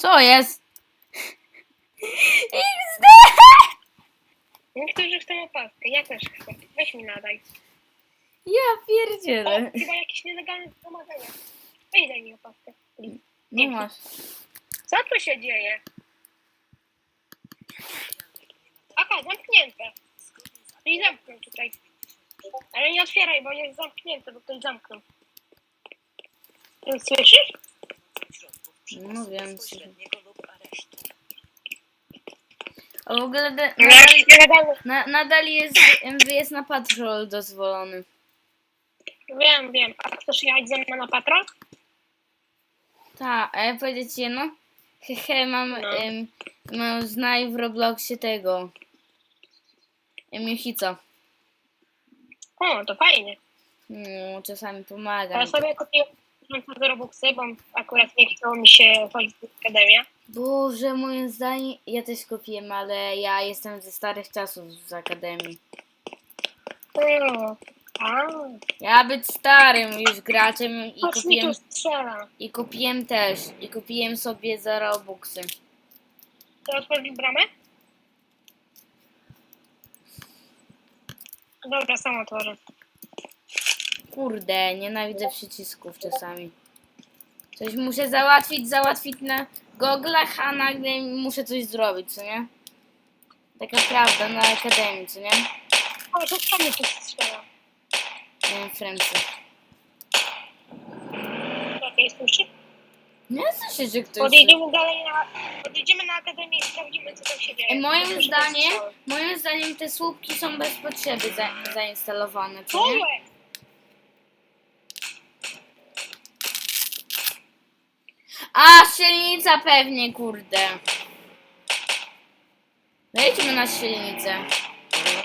Co jest? XD! Niektórzy chcą opaskę, ja też chcę. Weź mi nadaj. Ja O, pierdzielę. chyba jakieś nielegalne zgromadzenie. Weź daj mi opaskę. Nie masz. Co tu się dzieje? Aha, zamknięte. I zamknął tutaj. Ale nie otwieraj, bo jest zamknięte, bo ktoś zamknął. Ty Słyszysz? No wiem. A w ogóle de, nadal, na, nadal jest, jest na patrol dozwolony. Wiem, wiem. A chcesz jechać ze mną na patrol? Tak, a ja powiedzieć ci no? Hehe, mam, No. em, mam znaj w Robloxie tego. Miusica. O, to fajnie. No, czasami Ja pomaga. sobie kupiłem tysiące Robuxy, bo akurat nie chciało mi się chodzić w akademię. Boże, moim zdaniem, ja też kupiłem, ale ja jestem ze starych czasów z Akademii. Mm. A, Ja być starym już graczem i mi kupiłem, tu strzela. i kupiłem też, i kupiłem sobie za Robuxy. To otworzyć bramę? Dobra, sam otworzę. Kurde, nienawidzę przycisków czasami. Coś muszę załatwić, załatwić na goglach, a nagle muszę coś zrobić, co nie? Taka prawda na Akademii, co nie? O, to mi tu strzela? Nie wiem, Francy. Okej, słyszy? Nie słyszę, że ktoś... Podjedziemy dalej na... Podjedziemy na akademię i sprawdzimy, co tam się dzieje. E, Moim Słyszę zdaniem, moim zdaniem te słupki są bez potrzeby za, zainstalowane, co nie? A, strzelnica pewnie, kurde. Wejdźmy na strzelnicę.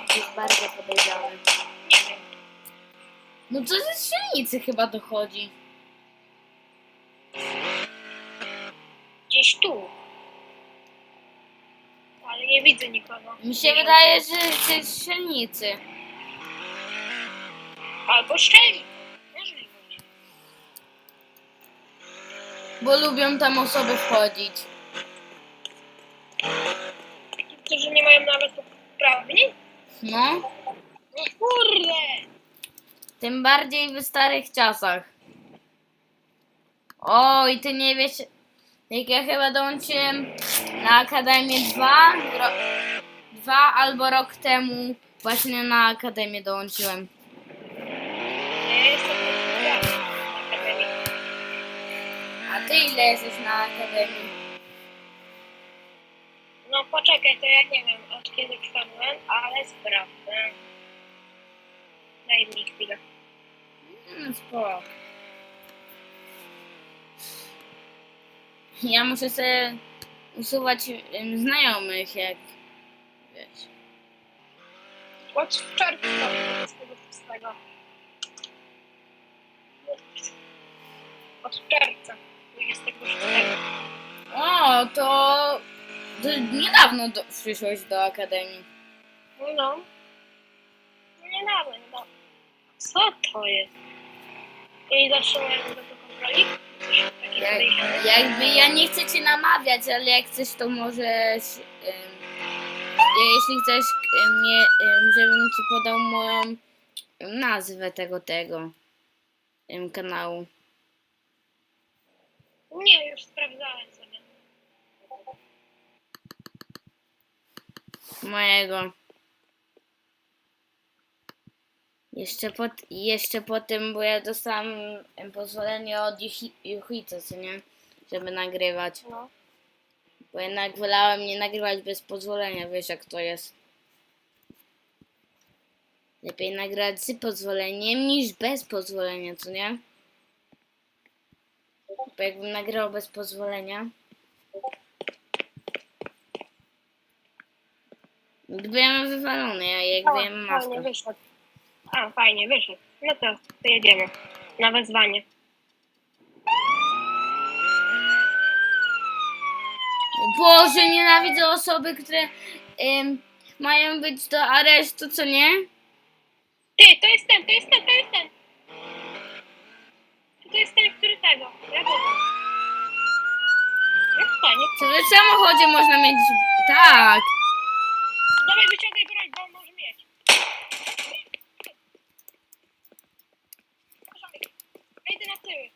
To jest bardzo podejrzane. No to ze strzelnicy chyba dochodzi. Gdzieś tu. Ale nie widzę nikogo. Mi się wydaje, że ze strzelnicy. Albo szczeli. Bo lubią tam osoby wchodzić. Którzy nie mają nawet uprawnień? No, No kurde! tym bardziej w starych czasach. Oj, ty nie wiesz, jak ja chyba dołączyłem na Akademię 2, ro, dwa albo rok temu właśnie na Akademię dołączyłem. A ty ile jesteś na Akademii? No poczekaj, to ja nie wiem od kiedy wszedłem, ale sprawdzę. Daj mi chwilę. No spoko. Ja muszę sobie usuwać em, znajomych, jak wiesz. Od czerwca 26. Od czerwca 26. O, to, to niedawno do, przyszłeś do Akademii. No. No niedawno, niedawno. Co to jest? I zatrzymuję do kontroli? Coś takiego Jak, podejrzane? jakby ja nie chcę cię namawiać, ale jak chcesz, to możesz. jeśli chcesz, em, mnie, em, żebym ci podał moją nazwę tego tego kanału. Nie, już sprawdzałem sobie. Mojego. Jeszcze po, jeszcze po tym, bo ja dostałam pozwolenie od Juchi- Juchica, co nie? Żeby nagrywać. No. Bo jednak wolałem nie nagrywać bez pozwolenia, wiesz jak to jest. Lepiej nagrać z pozwoleniem niż bez pozwolenia, co nie? Bo jakbym nagrał bez pozwolenia. Byłem wywalony, a jak O, byłem fajnie maskę. wyszedł. A, fajnie, wyszedł. No to, to jedziemy. Na wezwanie. Boże, nienawidzę osoby, które em, mają być do aresztu, co nie? Ty, to jest ten, to jest ten, to jest ten. To jest ten, który tego. Ja go. Jak fajnie. Co w samochodzie można mieć... Tak. Dawaj wyciągaj broń, bo on może mieć. Wejdę na tyły.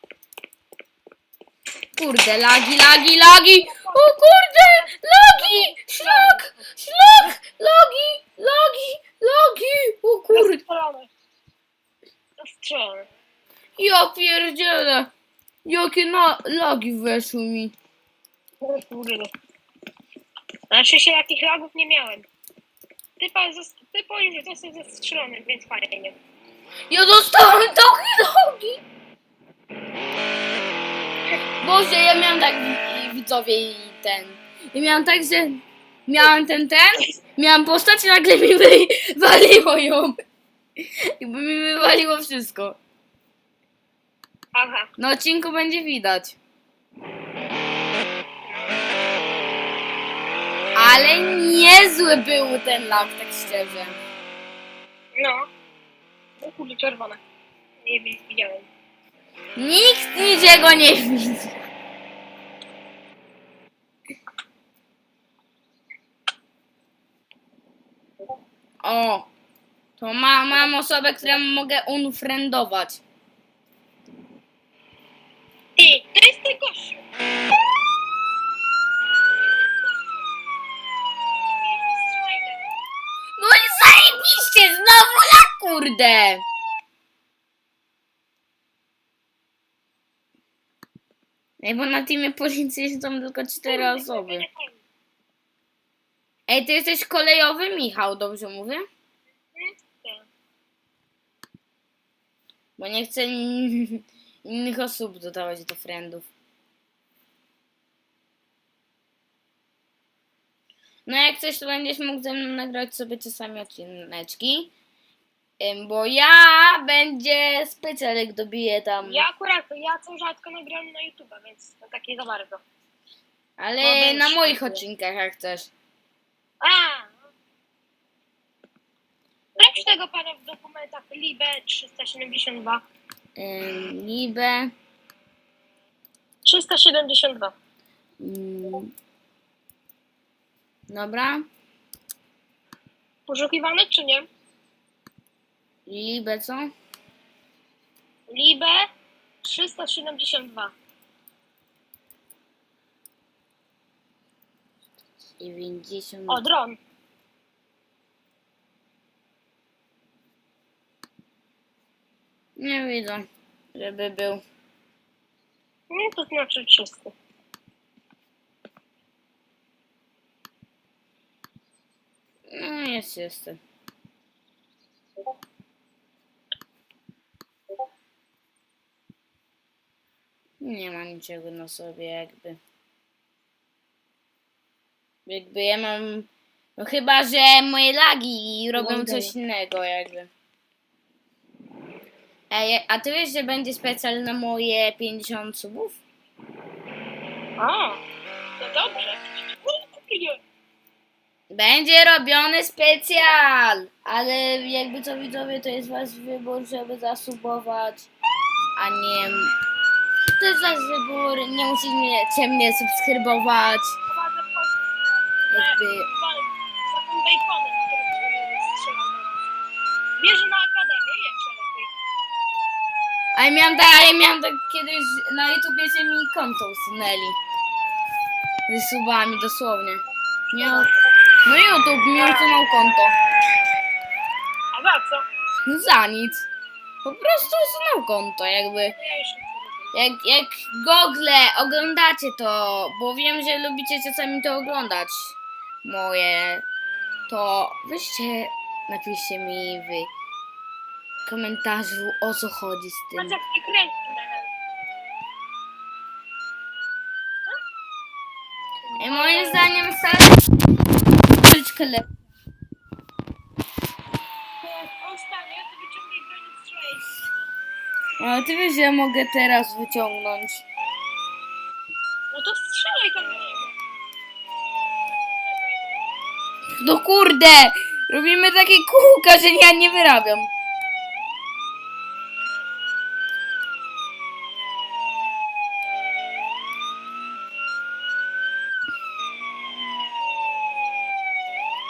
Kurde, lagi, lagi, lagi! O kurde, lagi! Szlak, szlak, lagi, lagi, lagi! O kurde, Zastrzelony. Zastrzelony. Ja pierdzielę! Jakie na, lagi weszły mi. O kurde. Znaczy się takich lagów nie miałem. Typa, zas- typa już został zastrzelony, więc fajnie. Ja dostałem takie lagi! Boże, ja miałam tak, i- widzowie, i ten... Ja miałam tak, że miałam ten, ten, miałam postać i nagle mi wywaliło ją. Jakby mi wywaliło wszystko. Aha. Na odcinku będzie widać. Ale niezły był ten lag, tak szczerze. No. O kurde, czerwone. Nie wi- widziałem. Nikt niczego nie widzi. O, to ma, mam osobę, którą mogę unfriendować. Ty, to jest ten gościu. No i zajebiście, znowu lag, kurde. Ej, bo na teamie policji są tylko cztery osoby. Ej, ty jesteś kolejowy, Michał, dobrze mówię? Bo nie chcę in- innych osób dodawać do friendów. No jak coś, to będziesz mógł ze mną nagrać sobie czasami odcineczki. Ym, Bo ja będzie specjalek dobiję tam. Ja akurat, ja co rzadko nagram na YouTube, więc to takie za bardzo. Ale na moich odcinkach jak chcesz. A! Sprawdź tego pana w dokumentach Libe 372. Ym, Libę. 372. Ym, Dobra. Poszukiwany czy nie? Libę co? Libe 372. 90. O, dron. Nie widzę, żeby był. No to znaczy 300. No jest, jest. Nie ma niczego na sobie jakby. Jakby ja mam... No chyba, że moje lagi robią Laguje. coś innego jakby. Ej, a ty wiesz, że będzie specjal na moje 50 subów? A, no dobrze. Będzie robiony specjal! Ale jakby co widzowie, to jest wasz wybór, żeby zasubować, a nie... Jest wasz wybór, nie musicie mnie subskrybować, Prowadzę post jakby... za tym baconem, który. Bierze na akademię, lepiej. A ja miałam tak, ja miałam tak kiedyś na YouTubie, że mi konto usunęli. Ze subami dosłownie. Miał... No YouTube mi usunął konto. A za co? No za nic. Po prostu usunął konto, jakby... Ja nie rozumiem. Jak, jak Google oglądacie to, bo wiem, że lubicie czasami to oglądać, moje, to weźcie, napiszcie mi w komentarzu o co chodzi z tym. kręci menel. I moim zdaniem wcale troszeczkę lepiej. No ty wiesz, ja mogę teraz wyciągnąć. No to strzelaj tam. No kurde! Robimy takie kółka, że ja nie wyrabiam.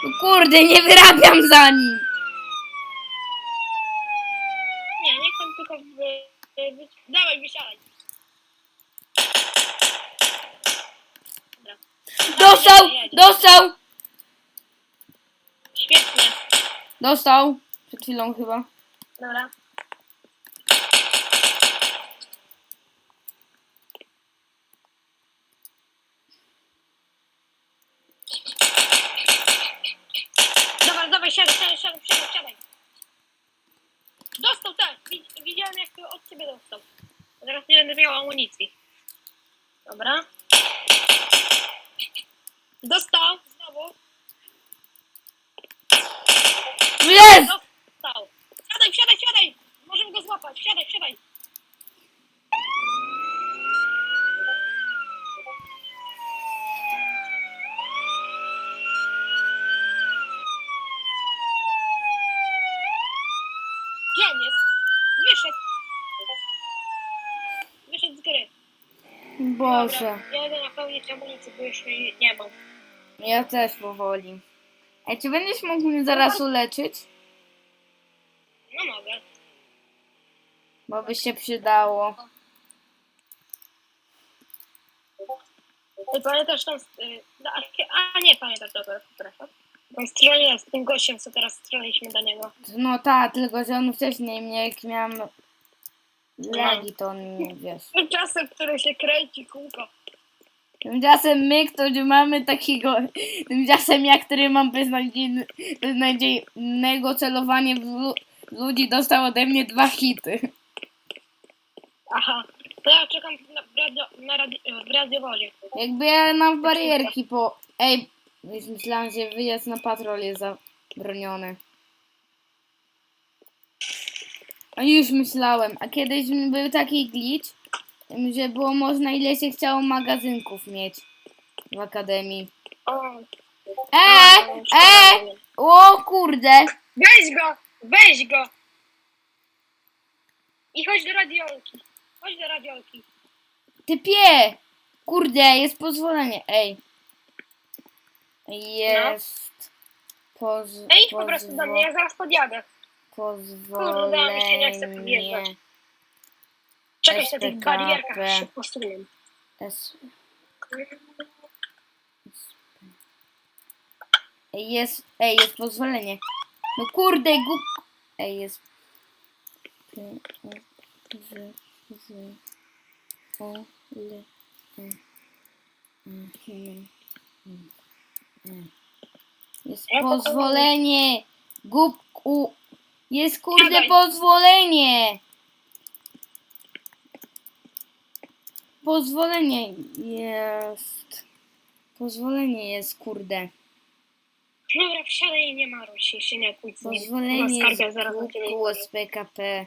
No kurde, nie wyrabiam za nim. Tylko wy... wy... Dawaj, wysiadaj. Dobra. Dostał, dostał, Świetnie. dostał. Przed chwilą chyba. Dobra. Dawaj, dawaj, siadaj, siadaj, siadaj, siadaj, siadaj. Dostał, tak. Wi- Widziałem, jak to od ciebie dostał. Teraz nie będę miał amunicji. Dobra. Dostał, znowu. Jest! Dostał. Siadaj, siadaj, siadaj. Możemy go złapać. Siadaj, siadaj. Gdzie on jest? Wyszedł. Wyszedł z gry. Dobra, ja jedę napełnić amunicję, bo już jej nie mam. ja też powoli. Ej, czy będziesz mógł mnie zaraz uleczyć? No mogę. Bo by się przydało. Ty pamiętasz tam... y, no, A, a nie pamiętasz, dobra, przepraszam. Tam stronie z tym gościem, co teraz strzeliliśmy do niego. No tak, tylko że on wcześniej mnie, jak miałam legi, to on mnie, wiesz. Tymczasem, który się kręci kółko. Tymczasem my, którzy mamy takiego, tymczasem ja, który mam beznadziejny, beznadziejnego celowanie w lu- ludzi, dostał ode mnie dwa hity. Aha, to ja czekam na, w radio, na radio, w radiowozie. Jakby ja na barierki po... Ej, myślałam, że wyjazd na patrol jest zabroniony. A już myślałem, a kiedyś był taki glitch, że było można ile się chciało magazynków mieć w akademii. O, E, e, o kurde, Weź go! Weź go! I chodź do radiolki. Chodź do radiolki. typie, kurde, jest pozwolenie, ej. Jest poz, Ej, idź po prostu do mnie, ja zaraz podjadę. Pozwolenie. mi się nie chce podjeżdżać. Czekaj się na tych SPKP. barierkach, się. S... Ej, jest, ej, jest pozwolenie. No kurde, głup... Ej, jest... Z, Z, O, E, M. Jest Ja to- pozwolenie! Jest kurde pozwolenie! Pozwolenie jest. Pozwolenie jest, kurde. Dobra, wsiadaj i nie maruj się, się nie kłóć z nim. Pozwolenie jest zaraz na ciebie z PKP.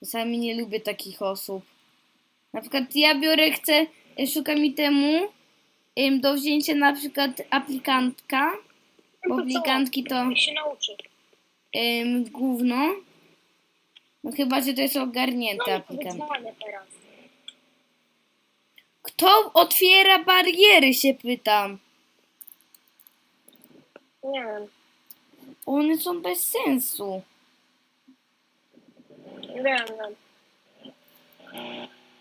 Czasami nie lubię takich osób. Na przykład ja biorę, chcę, y, szukam mi temu do wzięcia na przykład aplikantka, bo No to co? aplikantki to Niech się nauczy. Ym, gówno. No chyba, że to jest ogarnięte No wyzwanie teraz. Kto otwiera bariery, się pytam. Nie wiem. One są bez sensu. Nie wiem, wiem.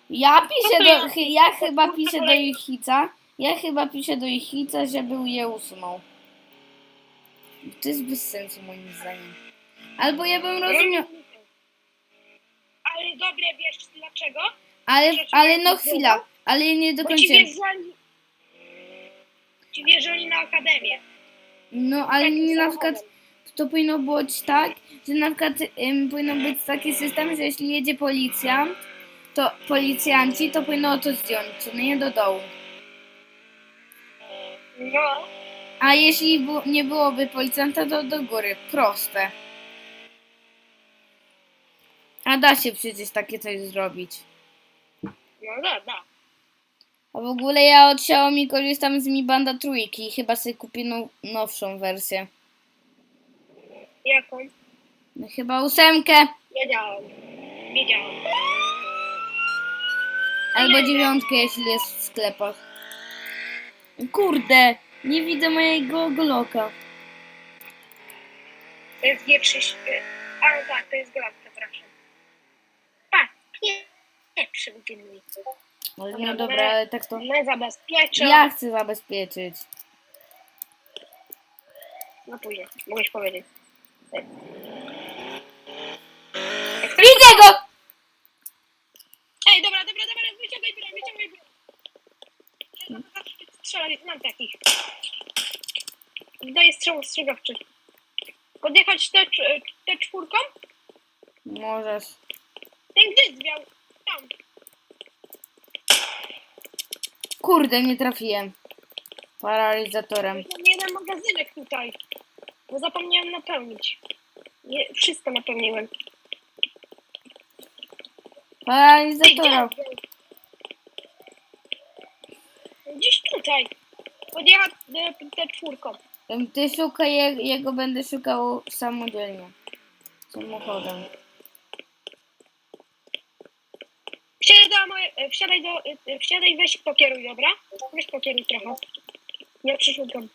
Ja piszę No do, ja- chy- ja chyba piszę do Juchica. Ja chyba piszę do Juchica, żeby je usunął. To jest bez sensu moim zdaniem. Albo ja bym rozumiał, Ale dobre, wiesz dlaczego? ale, ale no chwila, ale nie Bo ci dokończyłem. wierzyli... Ci wierzyli na akademię. No ale Takim nie na samochodem. przykład to powinno być tak, że na przykład ym, powinno być taki system, że jeśli jedzie policjant, to policjanci to powinno to zdjąć, no nie do dołu. No. A jeśli bu- nie byłoby policjanta, to do góry. Proste. A da się przecież takie coś zrobić. No da, da. A w ogóle ja od Xiaomi korzystam z Mi Banda trójki i chyba sobie kupię now- nowszą wersję. Jaką? No chyba ósemkę Wiedziałam. Wiedziałam. albo dziewiątkę, jeśli jest w sklepach. Kurde, nie widzę mojego goloka. To jest G3. A no tak, to jest gra, przepraszam. Tak, pierwszy mi. Ale Dobra, no dobra, dobra. ale tak to... My zabezpieczę. Ja chcę zabezpieczyć. No później, mogłeś powiedzieć. Widzę go! Ej, dobra, dobra, dobra, wyciągaj broń, wyciągaj broń. Strzelaj, mam takich. Daję strzał ostrzegawczy. Podjechać te, te czwórką? Możesz. Ten gdy zwiał. Tam. Kurde, nie trafiłem. Paralizatorem. Mam jeden magazynek tutaj. Bo zapomniałem napełnić. Nie, wszystko napełniłem. Ej, Paralizatora. gdzie? Gdzieś tutaj. Podjechać e, te czwórką. Ty szukaj, je- jego będę szukał samodzielnie. Samochodem. Wsiadaj do, moje, e, wsiadaj do, e, wsiadaj weź pokieruj, dobra? Weź pokieruj trochę. Ja przeszukam.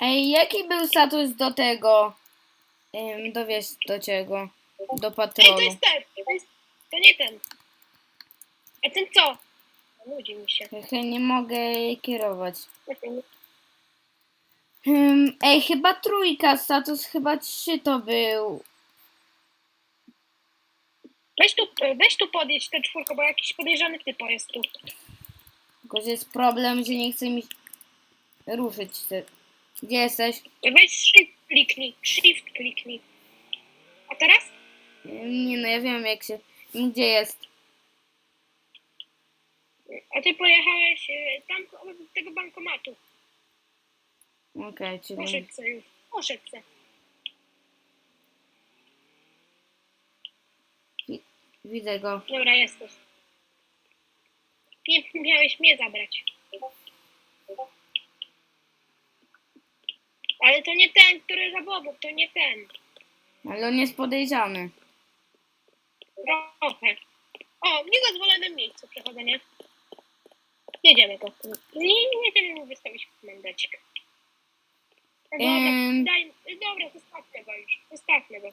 Ej, jaki był status do tego? Um, do wiesz, do czego? Do Ej, to patrolu. jest ten. To, jest, to nie ten. A ten co? Nudzi mi się. Trochę nie mogę jej kierować. Hmm, ej, chyba trójka, status chyba trzy to był. Weź tu, e, weź tu podjedź tę czwórkę, bo jakiś podejrzany typ jest tu. Tylko, że jest problem, że nie chce mi ruszyć. Gdzie jesteś? Weź shift kliknij. Shift kliknij. A teraz? Nie no, ja wiem jak się... Gdzie jest? A ty pojechałeś e, tam koło tego bankomatu. Okej, czyli... Poszedł se już. Poszedł se. Widzę go. Dobra, jesteś. Nie miałeś mnie zabrać. Ale to nie ten, który za obok, to nie ten. Ale on jest podejrzany. Trochę. O, w niedozwolonym miejscu przechodzenie. Jedziemy go. Nie, nie jedziemy mu wystawić mandacik. Dobra, Em. daj, dobra, zostawmy go już. Zostawmy go.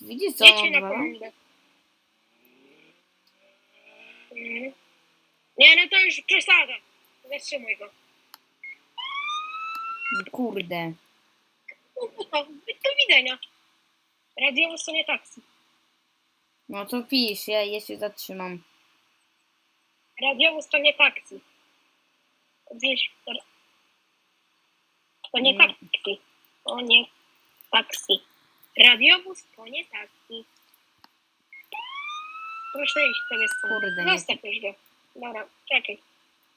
Widzisz co on na komendę. Mm. Nie, no to już przesada. Zatrzymuj go. Kurde. No, no do widzenia. Radiowo to nie taksi. No to pisz, ja, ja się zatrzymam. Radiowóz to nie taksi. Wieś, to, nie taksi. To nie taksi. Radiowóz to nie taksi. Proszę iść sobie stąd. Kurde, nie. Zostaw już go. Dobra, czekaj.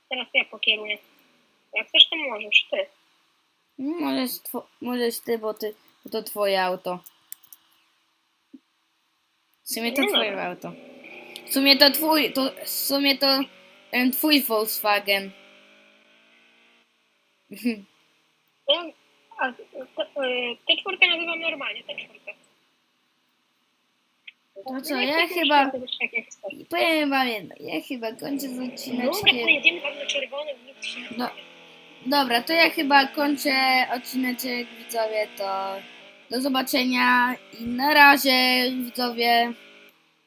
Teraz ja pokieruję. Jak chcesz, to możesz, ty. No, Możesz, two, możesz ty, bo ty, bo to twoje auto. W sumie to No twoje auto. W sumie to twój, to w sumie to em, twój Volkswagen. No, a, e, tę czwórkę nazywam normalnie, tę czwórkę. To co, No, ja chyba, chcesz. powiem wam jedno, ja chyba kończę z Dobra, odcineczkiem. pojedziemy tam na czerwonym, nic się nie No. Dobra, to ja chyba kończę odcineczek, widzowie, to do zobaczenia i na razie, widzowie.